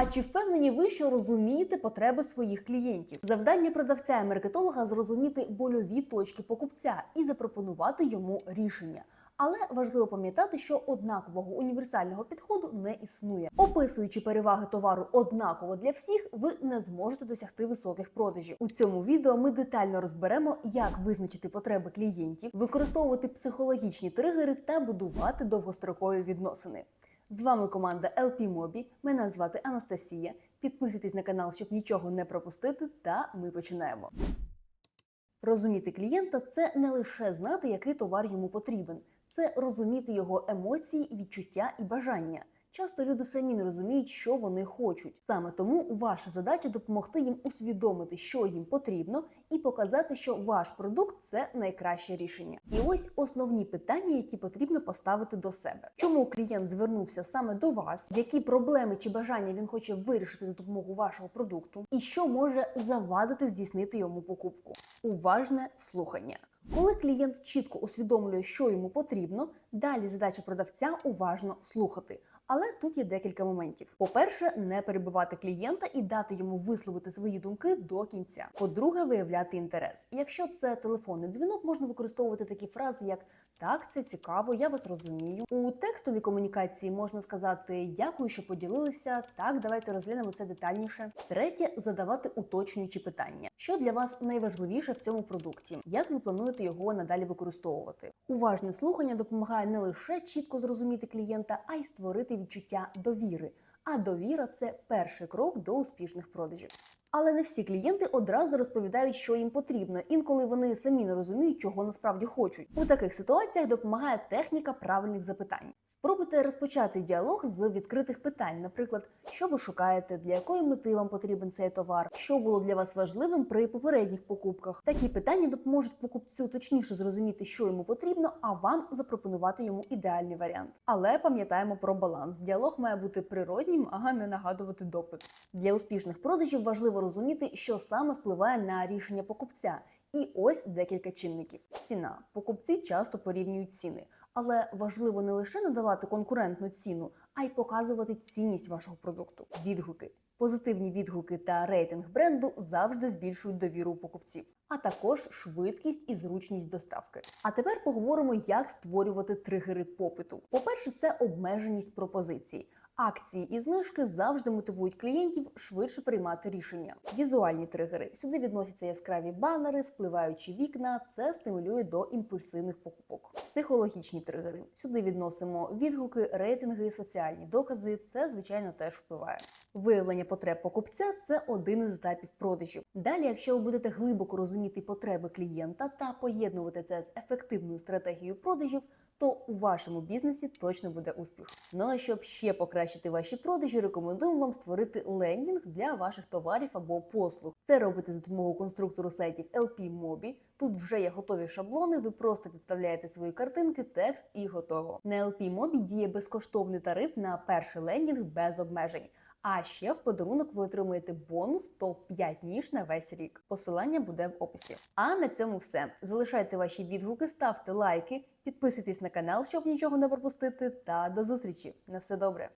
А чи впевнені ви, що розумієте потреби своїх клієнтів? Завдання продавця і маркетолога зрозуміти больові точки покупця і запропонувати йому рішення. Але важливо пам'ятати, що однакового універсального підходу не існує. Описуючи переваги товару однаково для всіх, ви не зможете досягти високих продажів. У цьому відео ми детально розберемо, як визначити потреби клієнтів, використовувати психологічні тригери та будувати довгострокові відносини. З вами команда LP Mobi. Мене звати Анастасія. Підписуйтесь на канал, щоб нічого не пропустити. Та ми починаємо. Розуміти клієнта це не лише знати, який товар йому потрібен, це розуміти його емоції, відчуття і бажання. Часто люди самі не розуміють, що вони хочуть. Саме тому ваша задача допомогти їм усвідомити, що їм потрібно, і показати, що ваш продукт це найкраще рішення. І ось основні питання, які потрібно поставити до себе. Чому клієнт звернувся саме до вас? Які проблеми чи бажання він хоче вирішити за допомогою вашого продукту, і що може завадити здійснити йому покупку? Уважне слухання. Коли клієнт чітко усвідомлює, що йому потрібно, далі задача продавця уважно слухати. Але тут є декілька моментів. По-перше, не перебивати клієнта і дати йому висловити свої думки до кінця. По-друге, виявляти інтерес. Якщо це телефонний дзвінок, можна використовувати такі фрази, як так, це цікаво, я вас розумію. У текстовій комунікації можна сказати дякую, що поділилися. Так, давайте розглянемо це детальніше. Третє задавати уточнюючі питання. Що для вас найважливіше в цьому продукті? Як ви плануєте його надалі використовувати? Уважне слухання допомагає не лише чітко зрозуміти клієнта, а й створити відчуття довіри. А довіра це перший крок до успішних продажів. Але не всі клієнти одразу розповідають, що їм потрібно. Інколи вони самі не розуміють, чого насправді хочуть. У таких ситуаціях допомагає техніка правильних запитань. Спробуйте розпочати діалог з відкритих питань, наприклад, що ви шукаєте, для якої мети вам потрібен цей товар, що було для вас важливим при попередніх покупках. Такі питання допоможуть покупцю точніше зрозуміти, що йому потрібно, а вам запропонувати йому ідеальний варіант. Але пам'ятаємо про баланс. Діалог має бути природнім, а не нагадувати допит. Для успішних продажів важливо розуміти, що саме впливає на рішення покупця. І ось декілька чинників: ціна. Покупці часто порівнюють ціни. Але важливо не лише надавати конкурентну ціну, а й показувати цінність вашого продукту. Відгуки. Позитивні відгуки та рейтинг бренду завжди збільшують довіру покупців, а також швидкість і зручність доставки. А тепер поговоримо, як створювати тригери попиту. По-перше, це обмеженість пропозицій. Акції і знижки завжди мотивують клієнтів швидше приймати рішення. Візуальні тригери сюди відносяться яскраві банери, спливаючі вікна. Це стимулює до імпульсивних покупок. Психологічні тригери сюди відносимо відгуки, рейтинги, соціальні докази. Це звичайно теж впливає. Виявлення потреб покупця це один із етапів продажів. Далі, якщо ви будете глибоко розуміти потреби клієнта та поєднувати це з ефективною стратегією продажів то у вашому бізнесі точно буде успіх. Ну а щоб ще покращити ваші продажі, рекомендуємо вам створити лендінг для ваших товарів або послуг. Це робите за допомогою конструктору сайтів LP Mobi. Тут вже є готові шаблони. Ви просто підставляєте свої картинки, текст і готово. На LP Mobi діє безкоштовний тариф на перший лендінг без обмежень. А ще в подарунок ви отримуєте бонус топ-5 ніж на весь рік. Посилання буде в описі. А на цьому все. Залишайте ваші відгуки, ставте лайки, підписуйтесь на канал, щоб нічого не пропустити. Та до зустрічі! На все добре!